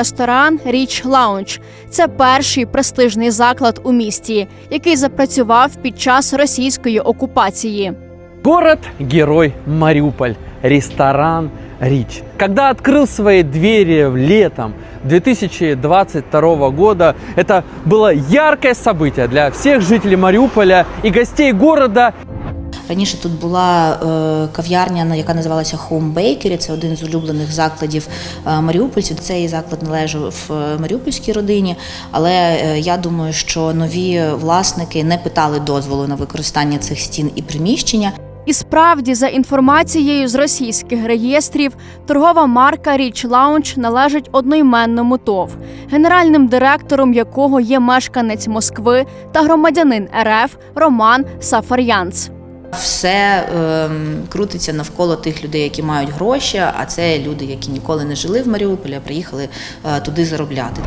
Ресторан Річ Лаунж це перший престижний заклад у місті, який запрацював під час російської окупації. Город-герой Мариуполь. Ресторан Рич. Когда открыл свои двери летом 2022 года, это было яркое событие для всех жителей Мариуполя и гостей города. Раніше тут була е, кав'ярня, яка називалася Home Bakery. Це один з улюблених закладів е, маріупольців. Цей заклад належав е, маріупольській родині. Але я думаю, що нові власники не питали дозволу на використання цих стін і приміщення. І справді, за інформацією з російських реєстрів, торгова марка Річ Лаунж належить одноіменному ТОВ, генеральним директором якого є мешканець Москви та громадянин РФ Роман Сафар'янц. Все ем, крутиться навколо тих людей, які мають гроші. А це люди, які ніколи не жили в Маріуполі, а приїхали е, туди заробляти.